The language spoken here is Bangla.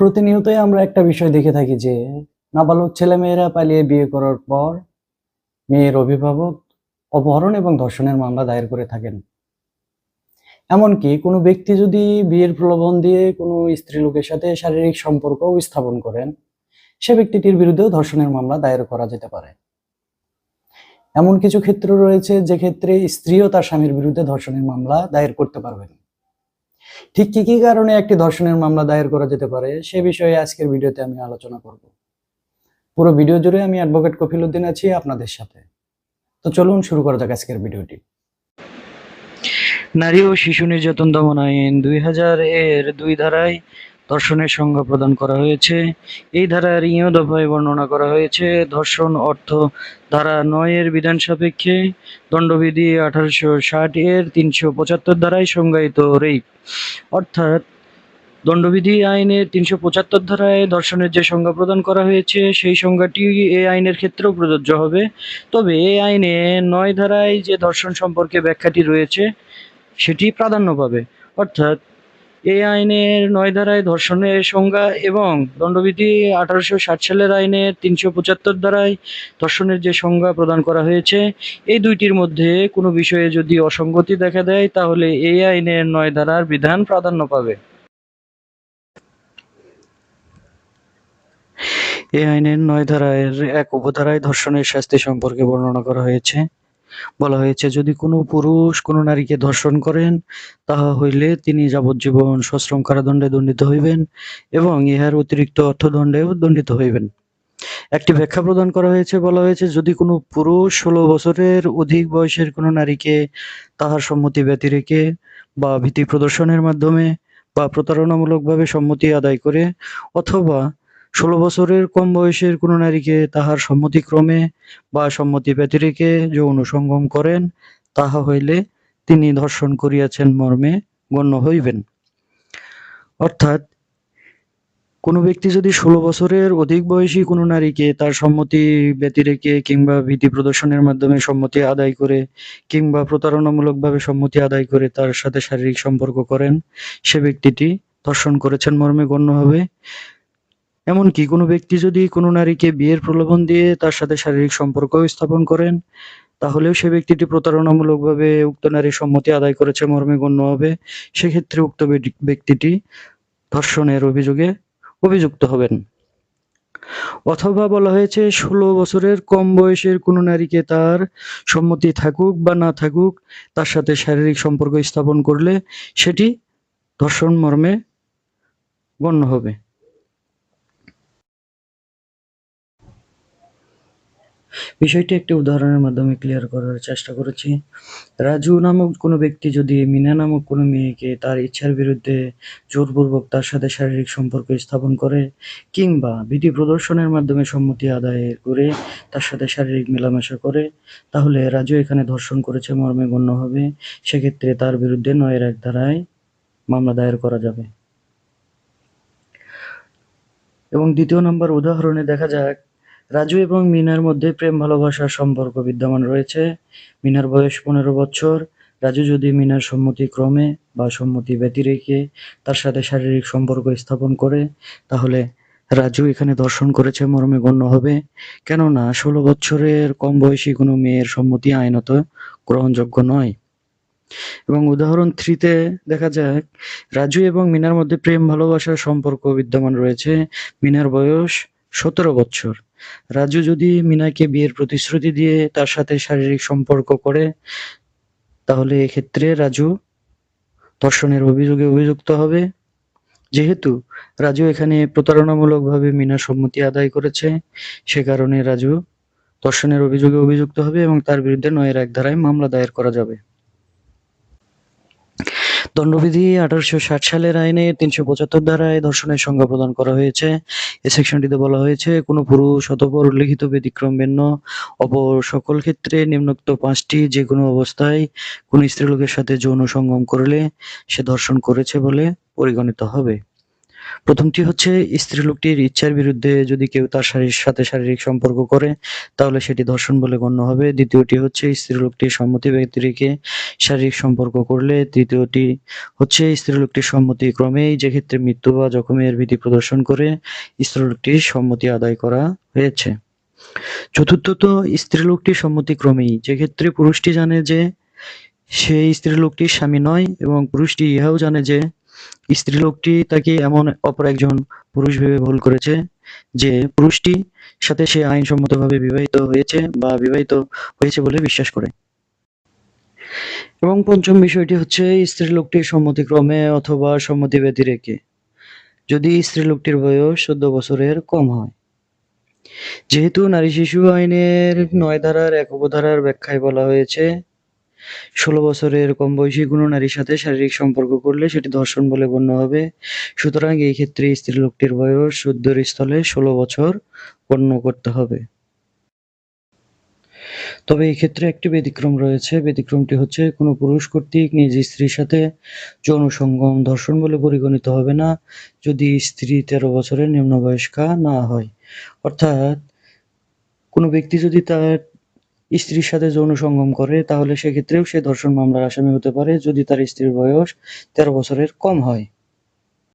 প্রতিনিয়তই আমরা একটা বিষয় দেখে থাকি যে নাবালক ছেলেমেয়েরা পালিয়ে বিয়ে করার পর মেয়ের অভিভাবক অপহরণ এবং ধর্ষণের মামলা দায়ের করে থাকেন। এমনকি কোনো ব্যক্তি যদি বিয়ের প্রলোভন দিয়ে কোনো স্ত্রী লোকের সাথে শারীরিক সম্পর্ক স্থাপন করেন, সে ব্যক্তিটির বিরুদ্ধেও ধর্ষণের মামলা দায়ের করা যেতে পারে। এমন কিছু ক্ষেত্র রয়েছে যে ক্ষেত্রে স্ত্রীও তার স্বামীর বিরুদ্ধে ধর্ষণের মামলা দায়ের করতে পারবেন। ঠিক কি কি কারণে একটি ধর্ষণের মামলা দায়ের করা যেতে পারে সে বিষয়ে আজকের ভিডিওতে আমি আলোচনা করব। পুরো ভিডিও জুড়ে আমি অ্যাডভোকেট কফিল উদ্দিন আছি আপনাদের সাথে। তো চলুন শুরু করা যাক আজকের ভিডিওটি। নারী ও শিশু নির্যাতন দমন আইন দুই হাজার এর দুই ধারায় ধর্ষণের সংজ্ঞা প্রদান করা হয়েছে। এই ধারার ইয় দফায় বর্ণনা করা হয়েছে ধর্ষণ অর্থ ধারা নয় এর বিধান সাপেক্ষে দণ্ডবিধি আঠারোশো ষাট এর তিনশো পঁচাত্তর ধারায় সংজ্ঞায়িত রেপ অর্থাৎ দণ্ডবিধি আইনের তিনশো পঁচাত্তর ধারায় ধর্ষণের যে সংজ্ঞা প্রদান করা হয়েছে, সেই সংজ্ঞাটি এই আইনের ক্ষেত্রেও প্রযোজ্য হবে। তবে এই আইনে নয় ধারায় যে ধর্ষণ সম্পর্কে ব্যাখ্যাটি রয়েছে, সেটি প্রাধান্য পাবে। অর্থাৎ এই আইনের নয় ধারায় ধর্ষণের সংজ্ঞা এবং দণ্ডবিধি আঠারোশো ষাট সালের আইনের তিনশো পঁচাত্তর ধারায় ধর্ষণের যে সংজ্ঞা প্রদান করা হয়েছে, এই দুইটির মধ্যে কোনো বিষয়ে যদি অসঙ্গতি দেখা দেয়, তাহলে এই আইনের নয় ধারার বিধান প্রাধান্য পাবে। এই আইনের নয় ধারায়ের এক উপধারায় ধর্ষণের শাস্তি সম্পর্কে বর্ণনা করা হয়েছে। বলা হয়েছে, যদি কোনো পুরুষ কোনো নারীকে ধর্ষণ করেন, তাহা হইলে তিনি যাবজ্জীবন সশ্রম কারাদণ্ডে দণ্ডিত হইবেন এবং ইহার অতিরিক্ত অর্থদণ্ডেও দণ্ডিত হইবেন। একটি ব্যাখ্যা প্রদান করা হয়েছে, বলা হয়েছে, যদি কোনো পুরুষ ষোলো বছরের অধিক বয়সের কোনো নারীকে তাহার সম্মতি ব্যতি রেখে বা ভীতি প্রদর্শনের মাধ্যমে বা প্রতারণামূলকভাবে সম্মতি আদায় করে অথবা ষোলো বছরের কম বয়সের কোনো নারীকে তাহার সম্মতিক্রমে বা সম্মতি ব্যতিরেকে যৌন সঙ্গম করেন, তাহা হইলে তিনি ধর্ষণ করিয়াছেন মর্মে গণ্য হইবেন। অর্থাৎ, কোনো ব্যক্তি যদি ষোলো বছরের অধিক বয়সী কোনো নারীকে তার সম্মতি ব্যতিরেকে কিংবা ভীতি প্রদর্শনের মাধ্যমে সম্মতি আদায় করে কিংবা প্রতারণামূলকভাবে সম্মতি আদায় করে তার সাথে শারীরিক সম্পর্ক করেন, সে ব্যক্তিটি ধর্ষণ করেছেন মর্মে গণ্য হবে। এমনকি কোনো ব্যক্তি যদি কোনো নারীকে বিয়ের প্রলোভন দিয়ে তার সাথে শারীরিক সম্পর্ক স্থাপন করেন, তাহলেও সে ব্যক্তিটি প্রতারণামূলকভাবে উক্ত নারীর সম্মতি আদায় করেছে, মর্মে গণ্য হবে। সেক্ষেত্রে উক্ত ব্যক্তিটি ধর্ষণের অভিযোগে অভিযুক্ত হবেন। অথবা বলা হয়েছে, ষোলো বছরের কম বয়সের কোনো নারীকে তার সম্মতি থাকুক বা না থাকুক, তার সাথে শারীরিক সম্পর্ক স্থাপন করলে সেটি ধর্ষণ মর্মে গণ্য হবে। বিষয়টি একটি উদাহরণের মাধ্যমে ক্লিয়ার করার চেষ্টা করেছি। রাজু নামক কোনো ব্যক্তি যদি মিনা নামক কোনো মেয়েকে তার ইচ্ছার বিরুদ্ধে জোরপূর্বক তার সাথে শারীরিক সম্পর্ক স্থাপন করে কিংবা বিধি প্রদর্শনের মাধ্যমে সম্মতি আদায় করে তার সাথে শারীরিক মেলামেশা করে, তাহলে রাজু এখানে ধর্ষণ করেছে, মর্মে গণ্য হবে। সেক্ষেত্রে তার বিরুদ্ধে নয়ের এক ধারায় মামলা দায়ের করা যাবে। এবং দ্বিতীয় নম্বর উদাহরণে দেখা যাক রাজু এবং মিনার মধ্যে প্রেম ভালোবাসার সম্পর্ক বিদ্যমান রয়েছে। মিনার বয়স পনেরো বছর। রাজু যদি মিনার সম্মতি ক্রমে বা সম্মতি ব্যতি রেখে তার সাথে শারীরিক সম্পর্ক স্থাপন করে, তাহলে রাজু এখানে ধর্ষণ করেছে, মর্মে গণ্য হবে। কেননা, ষোলো বছরের কম বয়সী কোনো মেয়ের সম্মতি আইনত গ্রহণযোগ্য নয়। এবং উদাহরণ থ্রিতে দেখা যাক, রাজু এবং মিনার মধ্যে প্রেম ভালোবাসার সম্পর্ক বিদ্যমান রয়েছে। মিনার বয়স সতেরো বছর। রাজু যদি মিনাকে বিয়ের প্রতিশ্রুতি দিয়ে তার সাথে শারীরিক সম্পর্ক করে, তাহলে এক্ষেত্রে রাজু ধর্ষণের অভিযোগে অভিযুক্ত হবে। যেহেতু রাজু এখানে প্রতারণামূলকভাবে মিনা সম্মতি আদায় করেছে, সে কারণে রাজু ধর্ষণের অভিযোগে অভিযুক্ত হবে এবং তার বিরুদ্ধে নয়ের এক ধারায় মামলা দায়ের করা যাবে। দণ্ডবিধি আঠারোশো ষাট সালের আইনে তিনশো পঁচাত্তর ধারায় ধর্ষণের সংজ্ঞা প্রদান করা হয়েছে। এ সেকশনটিতে বলা হয়েছে, কোনো পুরুষ অতপর উল্লিখিত ব্যতিক্রম ভিন্ন। অপর সকল ক্ষেত্রে নিম্নোক্ত পাঁচটি যে কোনো অবস্থায় কোনো স্ত্রীলোকের সাথে যৌন সঙ্গম করলে সে ধর্ষণ করেছে বলে পরিগণিত হবে। প্রথমটি হচ্ছে, স্ত্রী লোকটির ইচ্ছার বিরুদ্ধে যদি কেউ তার শারীর, সাথে শারীরিক সম্পর্ক করে, তাহলে সেটি ধর্ষণ বলে গণ্য হবে। দ্বিতীয়টি হচ্ছে, স্ত্রী লোকটির সম্মতি ব্যক্তি রেখে শারীরিক সম্পর্ক করলে। তৃতীয়টি হচ্ছে, স্ত্রী লোকটির সম্মতি ক্রমেই যে ক্ষেত্রে মৃত্যু বা জখমের ভীতি প্রদর্শন করে, স্ত্রী লোকটির সম্মতি আদায় করা হয়েছে। চতুর্থত, স্ত্রী লোকটির সম্মতি ক্রমেই। যে ক্ষেত্রে পুরুষটি জানে যে সেই স্ত্রী লোকটির স্বামী নয় এবং পুরুষটি ইহাও জানে যে স্ত্রী লোকটি তাকে এমন অপর একজন পুরুষ ভেবে ভুল করেছে যে পুরুষটি সাথে সে আইনসম্মতভাবে বিবাহিত হয়েছে বা বিবাহিত হয়েছে বলে বিশ্বাস করে। এবং পঞ্চম বিষয়টি হচ্ছে স্ত্রী লোকটির সম্মতিক্রমে অথবা সম্মতি ব্যতি রেখে। যদি স্ত্রী লোকটির বয়স চোদ্দ বছরের কম হয়। যেহেতু নারী শিশু আইনের নয় ধারার এক উপধারার ব্যাখ্যায় বলা হয়েছে ষোলো বছরের কম বয়সী কোনো নারীর সাথে শারীরিক সম্পর্ক করলে সেটি ধর্ষণ বলে গণ্য হবে। সুতরাং এই ক্ষেত্রে স্ত্রী লোকটির বয়স চোদ্দোর স্থলে ষোলো বছর গণ্য করতে হবে। তবে এই ক্ষেত্রে একটি ব্যতিক্রম রয়েছে। ব্যতিক্রমটি হচ্ছে কোনো পুরুষ কর্তৃক নিজ স্ত্রীর সাথে যৌন সঙ্গম ধর্ষণ বলে পরিগণিত হবে না, যদি স্ত্রী তেরো বছরের নিম্নবয়স্কা না হয়। অর্থাৎ কোনো ব্যক্তি যদি তার স্ত্রীর সাথে যৌন সঙ্গম করে, তাহলে সেক্ষেত্রেও সে ধর্ষণ মামলার আসামি হতে পারে যদি তার স্ত্রীর বয়স তেরো বছরের কম হয়।